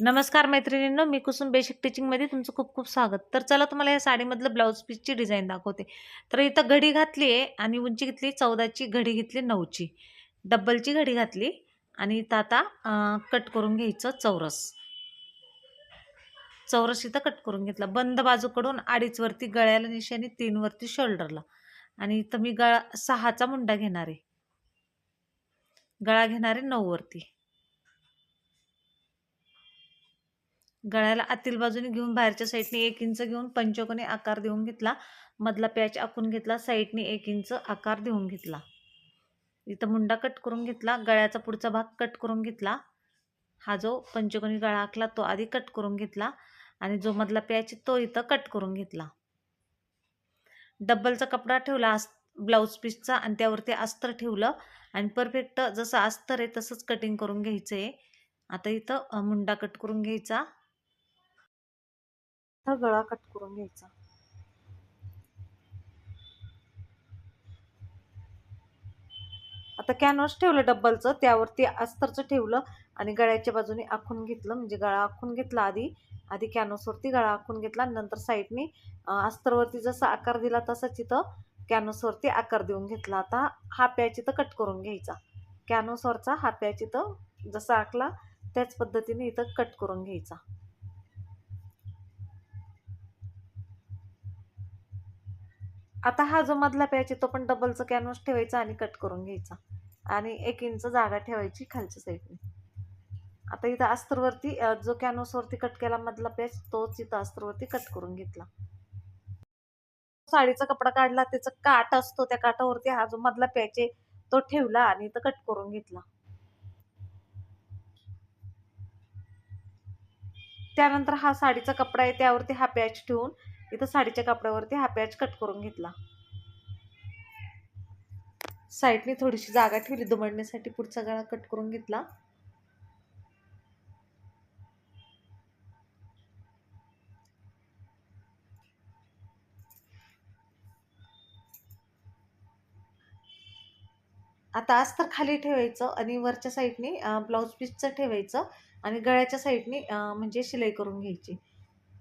नमस्कार मैत्रिणींनो मी कुसुम बेसिक टीचिंगमध्ये तुमचं खूप खूप स्वागत. तर चला तुम्हाला या साडीमधलं ब्लाऊज पीसची डिझाईन दाखवते. तर इथं घडी घातली आहे आणि उंची घेतली चौदाची घडी घेतली नऊची. डब्बलची घडी घातली आणि इथं आता कट करून घ्यायचं चौरस. चौरस इथं कट करून घेतला. बंद बाजूकडून अडीचवरती गळ्याला निशाणी तीनवरती शोल्डरला आणि इथं मी गळा सहाचा मुंडा घेणार आहे. गळा घेणार आहे नऊवरती वरती गळ्याला आतील बाजूने घेऊन बाहेरच्या साईडने एक इंच घेऊन पंचकोनी आकार देऊन घेतला. मधला पॅच आखून घेतला. साईडने एक इंच आकार देऊन घेतला. इथं मुंडा कट करून घेतला. गळ्याचा पुढचा भाग कट करून घेतला. हा जो पंचकोनी गळा आखला तो आधी कट करून घेतला आणि जो मधला पॅच तो इथं कट करून घेतला. डब्बलचा कपडा ठेवला ब्लाऊज पीसचा आणि त्यावरती अस्तर ठेवलं आणि परफेक्ट जसं अस्तर आहे तसंच कटिंग करून घ्यायचं आहे आता इथं मुंडा कट करून घ्यायचा. हा गळा कट करून घ्यायचा. आता कॅनव्हास ठेवलं डब्बलचं त्यावरती अस्तरचं ठेवलं आणि गळ्याच्या बाजूने आखून घेतलं म्हणजे गळा आखून घेतला आधी. आधी कॅनव्हासवरती गळा आखून घेतला नंतर साईडनी अस्तरवरती जसा आकार दिला तसाच इथं कॅनव्हासवरती आकार देऊन घेतला. आता हा पॅच इथं कट करून घ्यायचा. कॅनव्हासवरचा हा पॅच इथं जसा आखला त्याच पद्धतीने इथं कट करून घ्यायचा. आता हा जो मधला पॅच आहे तो पण डबलचं कॅनव्हास ठेवायचा आणि कट करून घ्यायचा. आणि एक इंच जागा ठेवायची खालच्या साईडने आता इथं अस्तरवरती जो कॅनव्हासवरती कट केला मधला पॅच तोच इथं अस्तरवरती कट करून घेतला. साडीचा कपडा काढला त्याचा काट असतो त्या काटावरती हा जो मधला पॅच आहे तो ठेवला आणि इथं कट करून घेतला. त्यानंतर हा साडीचा कपडा आहे त्यावरती हा पॅच ठेवून इथं साडीच्या कपड्यावरती हा पॅच कट करून घेतला. साईडने थोडीशी जागा ठेवली दुमडण्यासाठी पुढचा गळा कट करून घेतला. आता आज तर खाली ठेवायचं आणि वरच्या साईडने ब्लाऊज पीसचं ठेवायचं आणि गळ्याच्या साईडने म्हणजे शिलाई करून घ्यायची.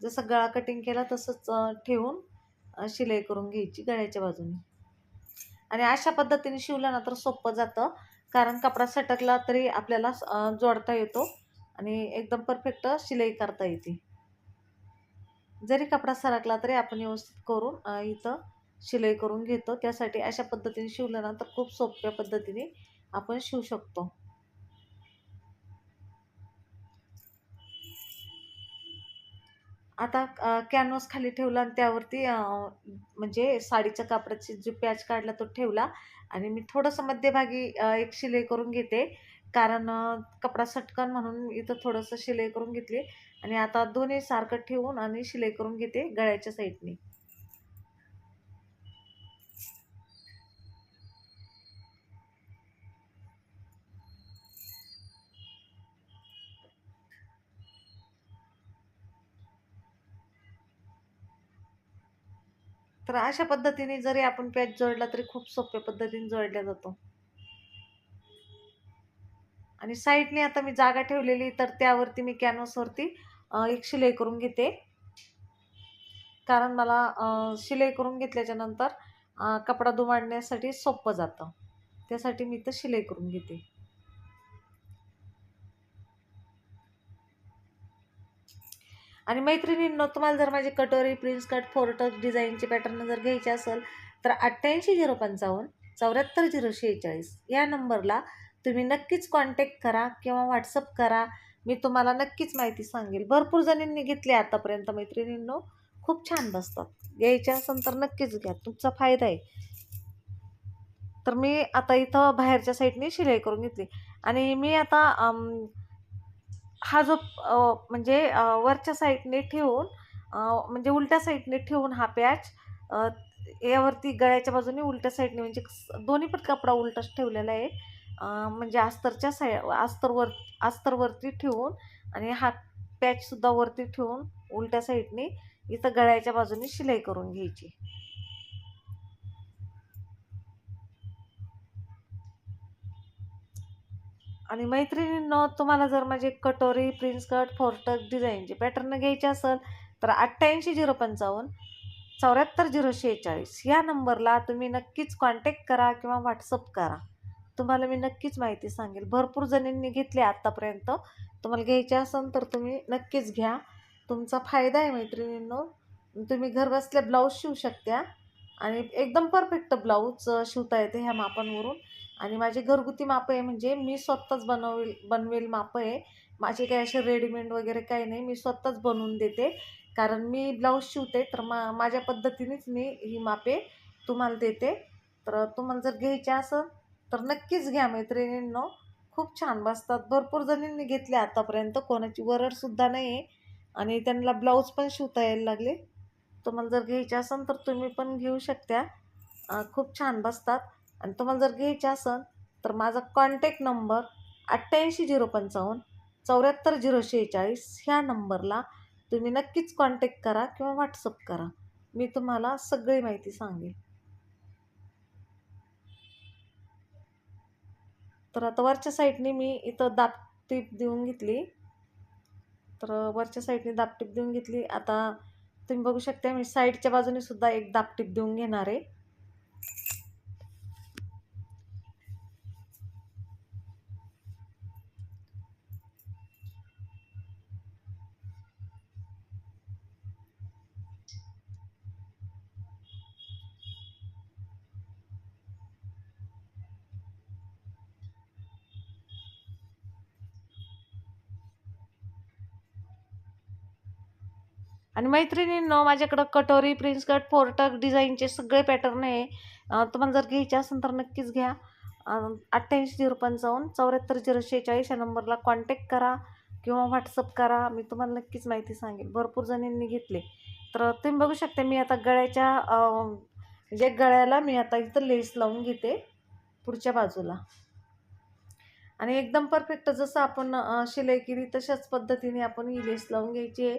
जसं गळा कटिंग केला तसंच ठेवून शिलाई करून घ्यायची गळ्याच्या बाजूने. आणि अशा पद्धतीने शिवलं ना तर सोपं जातं. कारण कपडा सटकला तरी आपल्याला जोडता येतो आणि एकदम परफेक्ट शिलाई करता येते. जरी कपडा सरकला तरी आपण व्यवस्थित करून इथं शिलाई करून घेतो. त्यासाठी अशा पद्धतीने शिवलं ना तर खूप सोप्या पद्धतीने आपण शिवू शकतो. आता कॅनव्हास खाली ठेवला आणि त्यावरती म्हणजे साडीच्या कापडाची जो पॅच काढला तो ठेवला आणि मी थोडंसं मध्यभागी एक शिलाई करून घेते. कारण कपडा सटकन म्हणून इथं थोडंसं शिलाई करून घेतली. आणि आता दोन्ही सारखं ठेवून आणि शिलाई करून घेते गळ्याच्या साईडने तर अशा पद्धतीने जरी आपण पॅच जोडला तरी खूप सोप्या पद्धतीने जोडला जातो. आणि साईडने आता मी जागा ठेवलेली तर त्यावरती मी कॅनव्हासवरती एक शिलाई करून घेते. कारण मला शिलाई करून घेतल्याच्या नंतर कपडा दुमाडण्यासाठी सोपं जातं. त्यासाठी मी तर शिलाई करून घेते. आणि मैत्रिणींनो तुम्हाला जर माझे कटोरी प्रिन्स कट फोरटक डिझाईनचे पॅटर्न जर घ्यायचे असेल तर अठ्ठ्याऐंशी झिरो पंचावन्न चौऱ्याहत्तर झिरो शेहेचाळीस या नंबरला तुम्ही नक्कीच कॉन्टॅक्ट करा किंवा व्हॉट्सअप करा. मी तुम्हाला नक्कीच माहिती सांगेल. भरपूर जणींनी घेतली आतापर्यंत मैत्रिणींनो. खूप छान बसतात. घ्यायच्या असेल तर नक्कीच घ्या. तुमचा फायदा आहे. तर मी आता इथं बाहेरच्या साईडने शिलाई करून घेतली. आणि मी आता हा जो म्हणजे वरच्या साईडने ठेवून म्हणजे उलट्या साईडने ठेवून हा पॅच यावरती गळ्याच्या बाजूने उलट्या साईडने म्हणजे दोन्ही पण कपडा उलटाच ठेवलेला आहे. म्हणजे अस्तरच्या साई अस्तरवर अस्तरवरती ठेवून आणि हा पॅचसुद्धा वरती ठेवून उलट्या साईडने इथं गळ्याच्या बाजूने शिलाई करून घ्यायची. आणि मैत्रिणींनो तुम्हाला जर माझे कटोरी प्रिन्स कट फोरटक डिझाईनचे पॅटर्न घ्यायचे असेल तर अठ्ठ्याऐंशी झिरो पंचावन्न चौऱ्याहत्तर झिरो शेहेचाळीस या नंबरला तुम्ही नक्कीच कॉन्टॅक्ट करा किंवा व्हॉट्सअप करा. तुम्हाला मी नक्कीच माहिती सांगेल. भरपूर जणींनी घेतली आत्तापर्यंत तुम्हाला घ्यायचे असेल तर तुम्ही नक्कीच घ्या. तुमचा फायदा आहे मैत्रिणींनो. तुम्ही घरबसल्या ब्लाऊज शिवू शकता आणि एकदम परफेक्ट ब्लाऊज शिवता येते ह्या मापांवरून आणि माझे घरगुती मापं आहे म्हणजे मी स्वतःच बनवेल बनवेल मापं आहे. माझे काही असे रेडीमेड वगैरे काही नाही मी स्वतःच बनवून देते. कारण मी ब्लाऊज शिवते तर मा माझ्या पद्धतीनेच मी ही मापे तुम्हाला देते. तर तुम्हाला जर घ्यायचे असेल तर नक्कीच घ्या मैत्रिणींनो. खूप छान बसतात. भरपूर जणींनी घेतले आतापर्यंत कोणाची वरडसुद्धा नाही आहे आणि त्यांना ब्लाऊज पण शिवता यायला लागले. तुम्हाला जर घ्यायचे असेल तर तुम्ही पण घेऊ शकता. खूप छान बसतात. आणि तुम्हाला जर घ्यायचे असेल तर माझा कॉन्टॅक्ट नंबर अठ्ठ्याऐंशी झिरो पंचावन्न चौऱ्याहत्तर झिरो शेहेचाळीस ह्या नंबरला तुम्ही नक्कीच कॉन्टॅक्ट करा किंवा व्हॉट्सअप करा. मी तुम्हाला सगळी माहिती सांगेन तर आता वरच्या साईडने मी इथं दापटीप देऊन घेतली. तर वरच्या साईडने दापटीप देऊन घेतली. आता तुम्ही बघू शकता मी साईडच्या बाजूने सुद्धा एक दापटीप देऊन घेणार आहे. आणि मैत्रिणींनो माझ्याकडं कटोरी प्रिन्स कट फोरटक डिझाईनचे सगळे पॅटर्न आहे. तुम्हाला जर घ्यायचे असेल तर नक्कीच घ्या. अठ्ठ्याऐंशी झिरो पंचावन्न चौऱ्याहत्तर झिरो शेहेचाळीस या नंबरला कॉन्टॅक्ट करा किंवा व्हॉट्सअप करा. मी तुम्हाला नक्कीच माहिती सांगेल. भरपूर जणींनी घेतले. तर तुम्ही बघू शकता मी आता गळ्याच्या जे म्हणजे गळ्याला मी आता इथं लेस लावून घेते पुढच्या बाजूला. आणि एकदम परफेक्ट जसं आपण शिलाई केली तशाच पद्धतीने आपण ही लेस लावून घ्यायची आहे.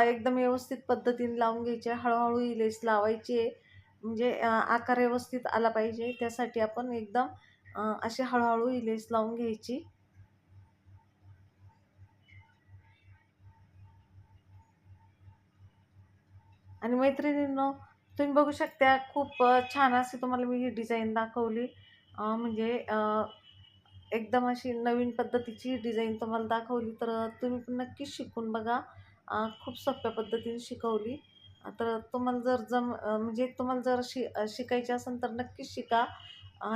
एकदम व्यवस्थित पद्धतीने लावून घ्यायचे. हळूहळू ही लेस लावायची म्हणजे आकार व्यवस्थित आला पाहिजे. त्यासाठी आपण एकदम अशी हळूहळू ही लेस लावून घ्यायची. आणि मैत्रिणींनो तुम्ही बघू शकता खूप छान अशी तुम्हाला मी ही डिझाईन दाखवली. म्हणजे एकदम अशी नवीन पद्धतीची डिझाईन तुम्हाला दाखवली. तर तुम्ही पण नक्कीच शिकून बघा. खूप सोप्या पद्धतीने शिकवली. तर तुम्हाला जर जम म्हणजे तुम्हाला जर शि शिकायची असेल तर नक्कीच शिका.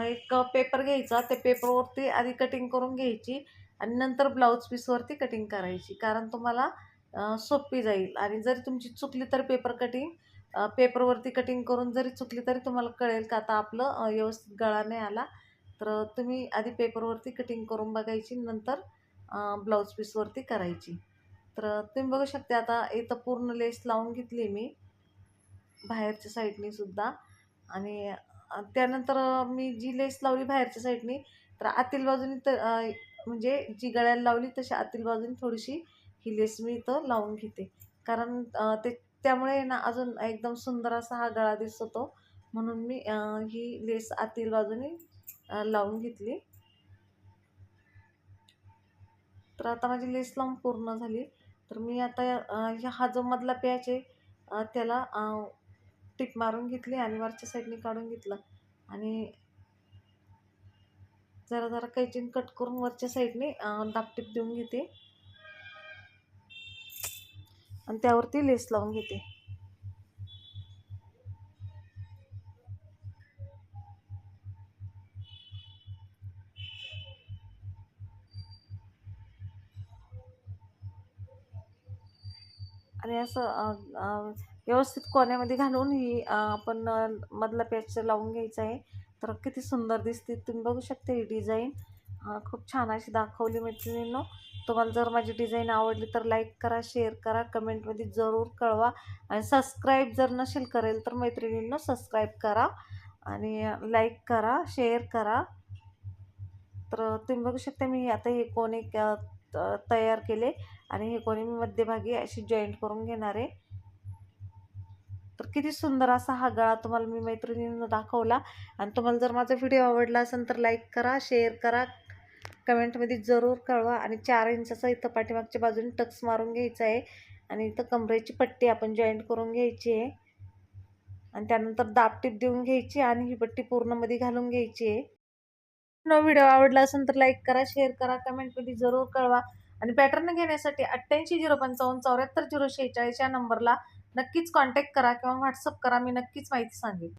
एक पेपर घ्यायचा त्या पेपरवरती आधी कटिंग करून घ्यायची आणि नंतर ब्लाऊज पीसवरती कटिंग करायची. कारण तुम्हाला सोपी जाईल. आणि जरी तुमची चुकली तर पेपर कटिंग पेपरवरती कटिंग करून जरी चुकली तरी तुम्हाला कळेल का आता आपलं व्यवस्थित गळा नाही आला. तर तुम्ही आधी पेपरवरती कटिंग करून बघायची नंतर ब्लाऊज पीसवरती करायची. तर तुम्ही बघू शकता आता इथं पूर्ण लेस लावून घेतली मी बाहेरच्या साईडनी सुद्धा. आणि त्यानंतर मी जी लेस लावली बाहेरच्या साईडनी तर आतील बाजूनी तर म्हणजे जी गळ्याला लावली तशी आतील बाजूनी थोडीशी ही लेस मी इथं लावून घेते. कारण ते त्यामुळे ना अजून एकदम सुंदर असा हा गळा दिसतो. म्हणून मी ही लेस आतील बाजूनी लावून घेतली. तर आता माझी लेस लावून पूर्ण झाली. तर मी आता ह्या हा जो मधला पॅच आहे त्याला टिप मारून घेतली आणि वरच्या साईडने काढून घेतलं. आणि जरा जरा कैचीन कट करून वरच्या साईडने दापटीप देऊन घेते. आणि त्यावरती लेस लावून घेते. आणि असं व्यवस्थित कोण्यामध्ये घालून ही आपण मधला पॅच लावून घ्यायचा आहे. तर किती सुंदर दिसते. तुम्ही बघू शकता ही डिझाईन. खूप छान अशी दाखवली मैत्रिणींनो. तुम्हाला जर माझी डिझाईन आवडली तर लाईक करा शेअर करा कमेंटमध्ये जरूर कळवा. आणि सबस्क्राईब जर नसेल करेल तर मैत्रिणींनो सबस्क्राईब करा. आणि लाईक करा शेअर करा. तर तुम्ही बघू शकता मी आता हे कोणी तयार केले आणि हे कोणी मी मध्यभागी अशी जॉईंट करून घेणार आहे. तर किती सुंदर असा हा गळा तुम्हाला मी मैत्रिणींना दाखवला. आणि तुम्हाला जर माझा व्हिडिओ आवडला असेल तर लाईक करा शेअर करा. कमेंटमध्ये जरूर कळवा आणि चार इंचाचा इथं पाठीमागच्या बाजूने टक्स मारून घ्यायचा आहे. आणि इथं कमरेची पट्टी आपण जॉईंट करून घ्यायची आहे. आणि त्यानंतर दाबटीप देऊन घ्यायची आणि ही पट्टी पूर्णमध्ये घालून घ्यायची आहे. व्हिडिओ आवडला असेल तर लाईक करा शेअर करा कमेंटमध्ये जरूर कळवा. आणि पॅटर्न घेण्यासाठी अठ्ठ्याऐंशी झिरो पंचावन्न चौऱ्याहत्तर झिरो शेहेचाळीस या नंबरला नक्कीच कॉन्टॅक्ट करा किंवा व्हॉट्सअप करा मी नक्कीच माहिती सांगेन.